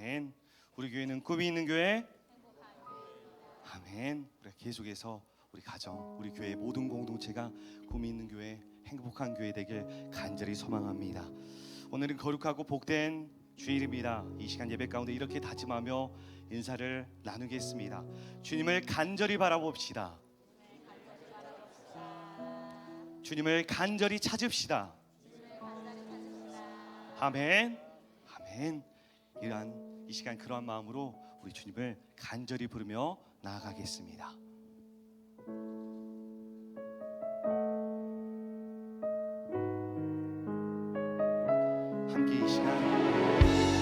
아멘. 우리 교회는 꿈이 있는 교회. 아멘. 우리 계속해서 우리 가정, 우리 교회 모든 공동체가 꿈이 있는 교회, 행복한 교회 되길 간절히 소망합니다. 오늘은 거룩하고 복된 주일입니다. 이 시간 예배 가운데 이렇게 다짐하며 인사를 나누겠습니다. 주님을 간절히 바라봅시다. 주님을 간절히 찾읍시다. 아멘. 아멘. 이러한 이 시간 그러한 마음으로 우리 주님을 간절히 부르며 나아가겠습니다. 함께 이 시간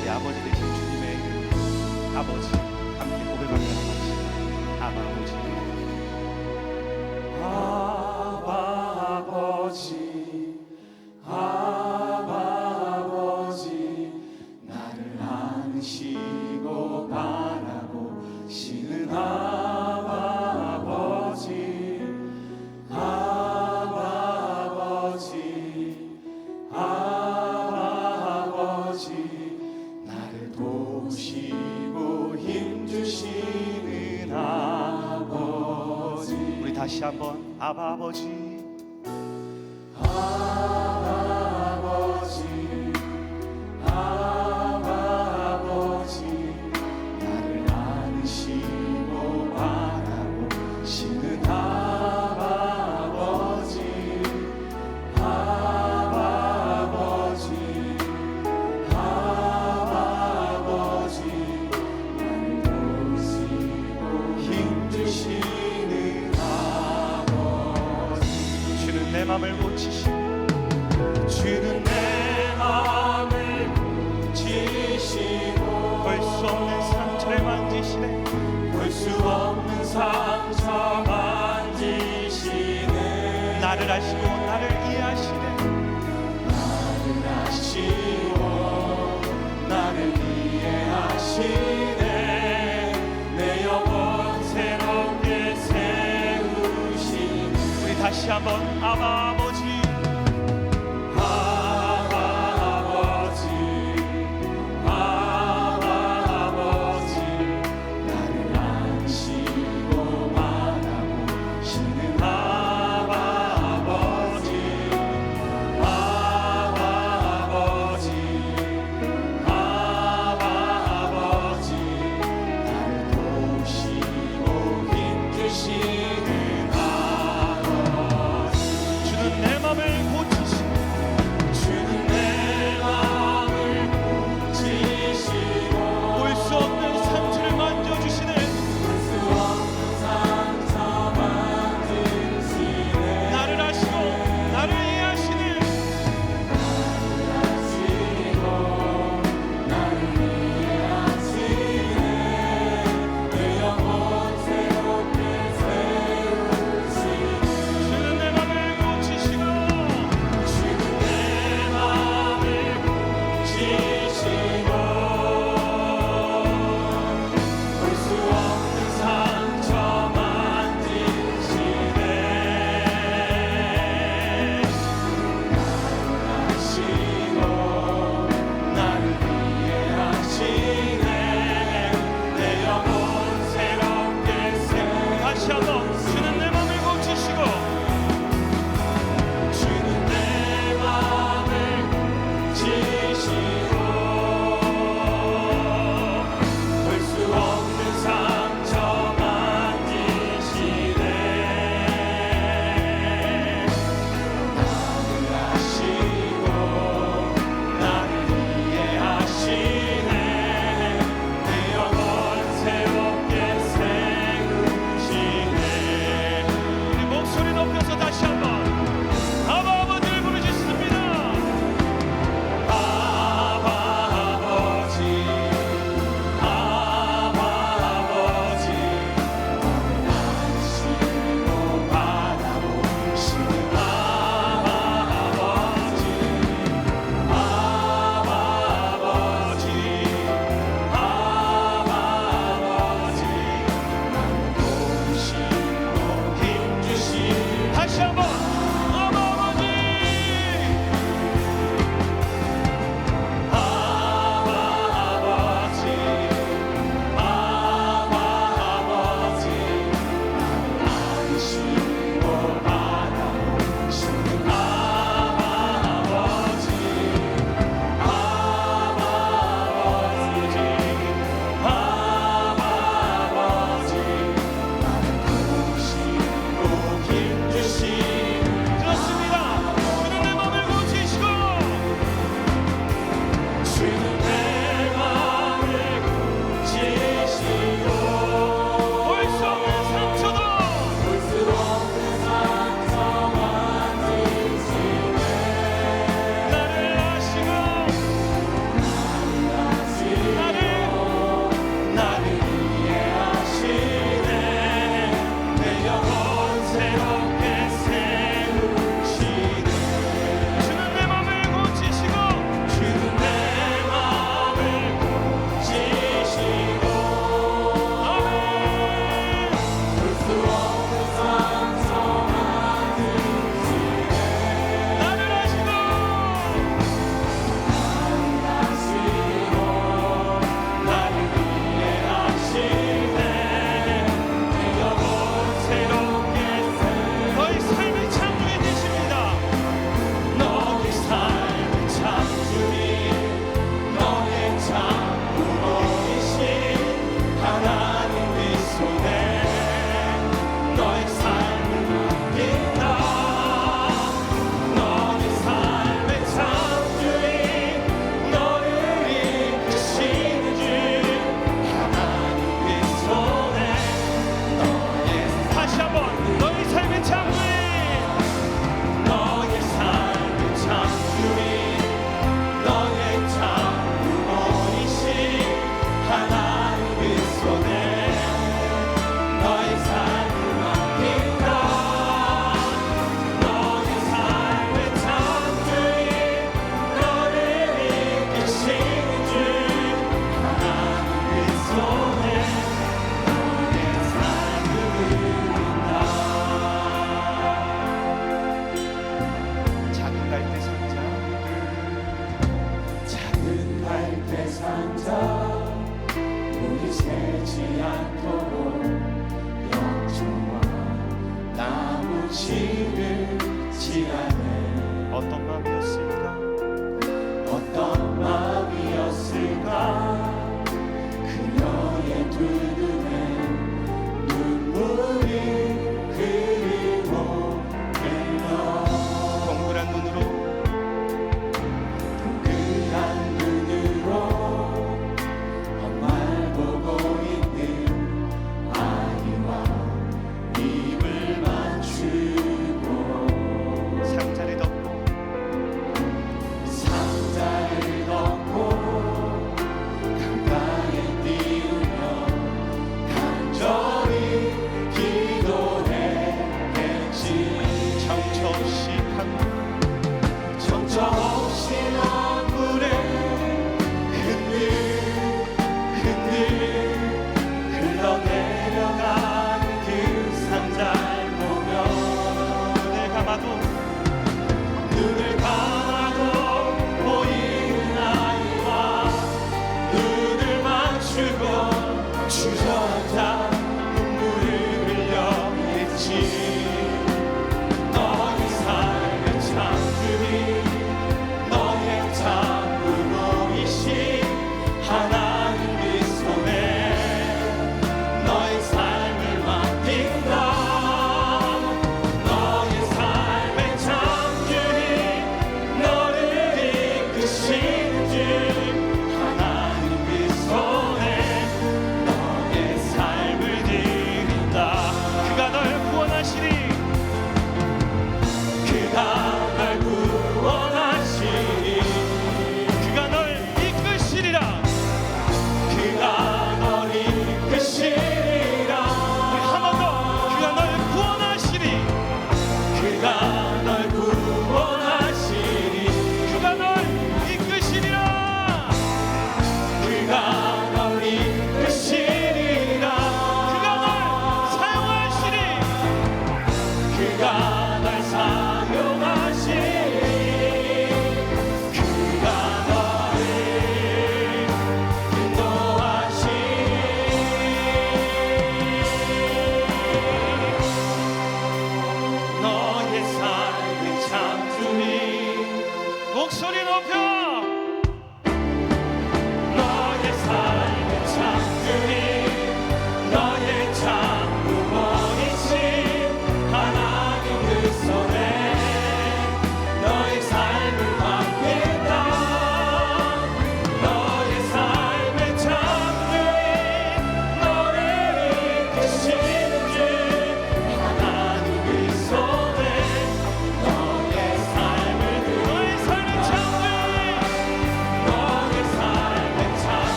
우리 아버지 되신 주님의 이름으로 아버지 함께. 아바 아버지. 아버지 나를 아시고 나를 이해하시네. 나를 아시고 나를 이해하시네. 내 영혼 새롭게 세우시네. 우리 다시 한번 아바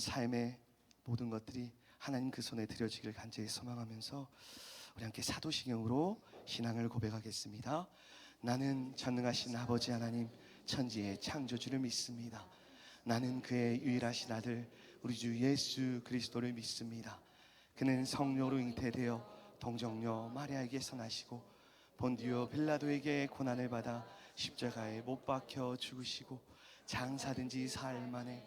삶의 모든 것들이 하나님 그 손에 드려지길 간절히 소망하면서 우리 함께 사도신경으로 신앙을 고백하겠습니다. 나는 전능하신 아버지 하나님 천지의 창조주를 믿습니다. 나는 그의 유일하신 아들 우리 주 예수 그리스도를 믿습니다. 그는 성령으로 잉태되어 동정녀 마리아에게서 나시고 본디오 빌라도에게 고난을 받아 십자가에 못 박혀 죽으시고 장사된 지 사흘 만에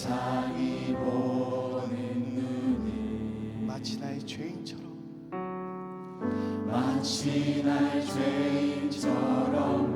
세상이 보는 눈이 마치 나의 죄인처럼. 마치 날 죄인처럼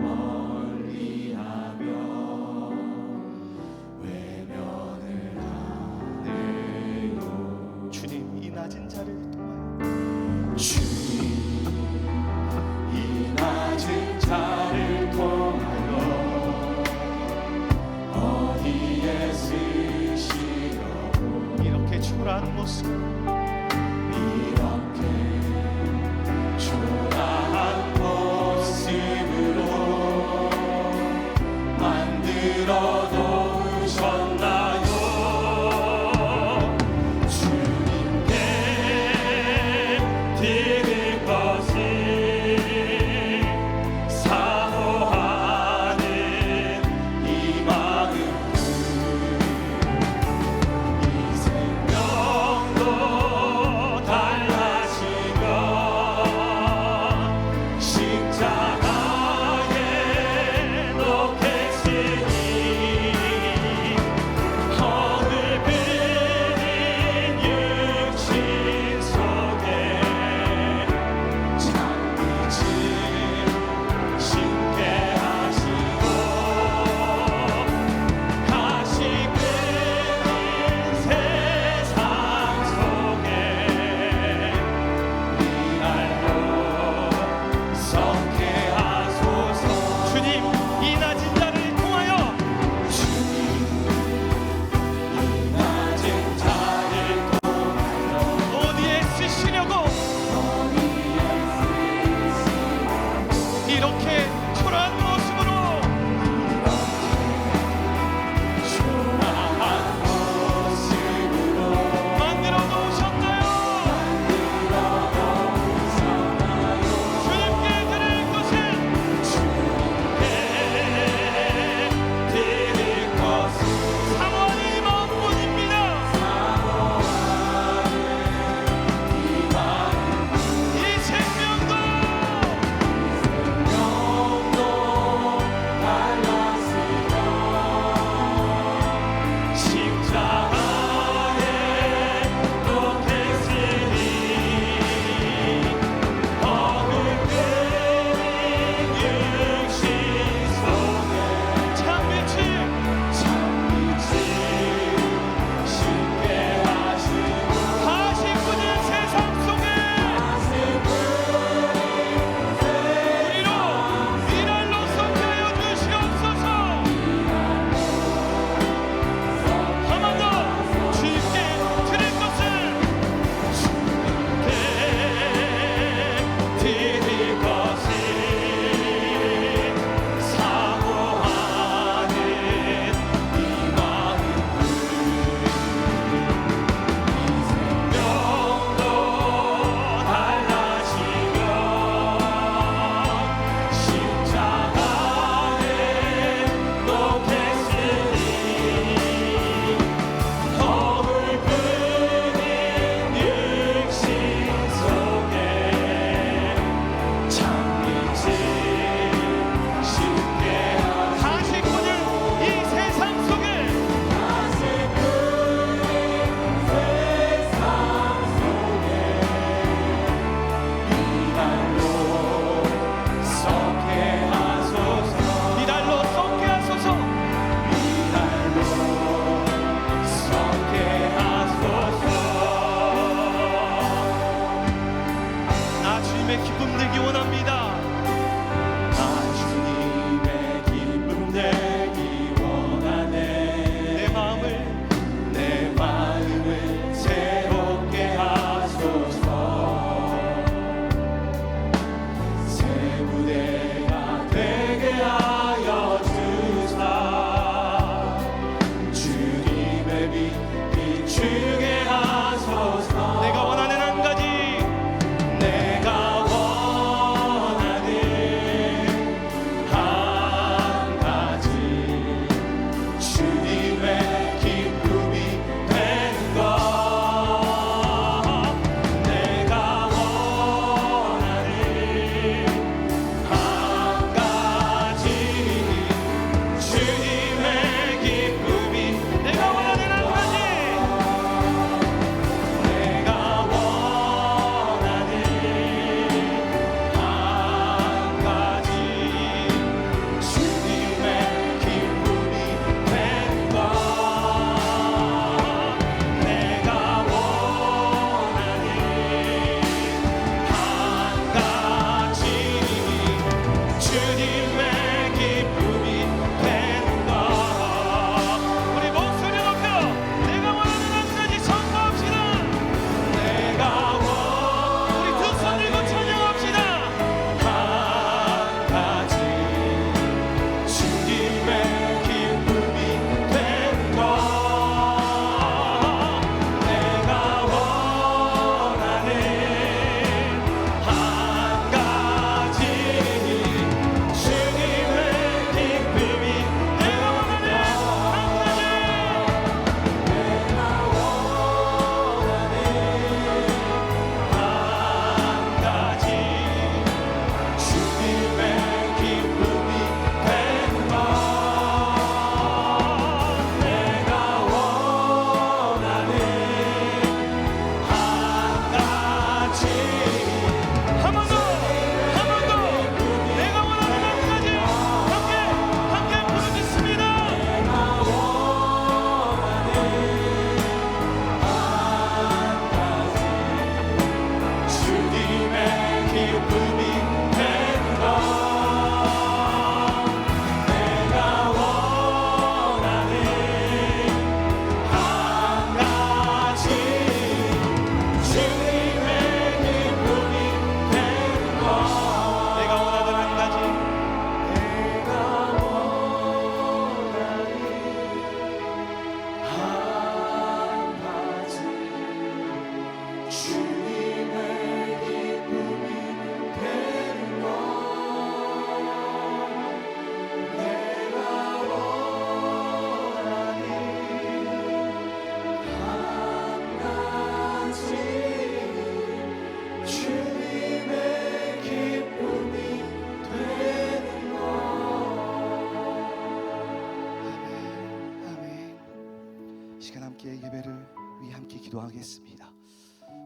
기도하겠습니다.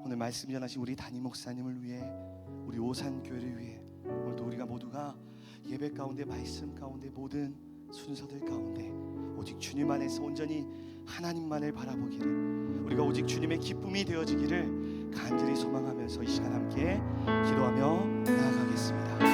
오늘 말씀 전하신 우리 담임 목사님을 위해 우리 오산 교회를 위해 오늘도 우리가 모두가 예배 가운데 말씀 가운데 모든 순서들 가운데 오직 주님 안에서 온전히 하나님만을 바라보기를 우리가 오직 주님의 기쁨이 되어지기를 간절히 소망하면서 이 시간 함께 기도하며 나아가겠습니다.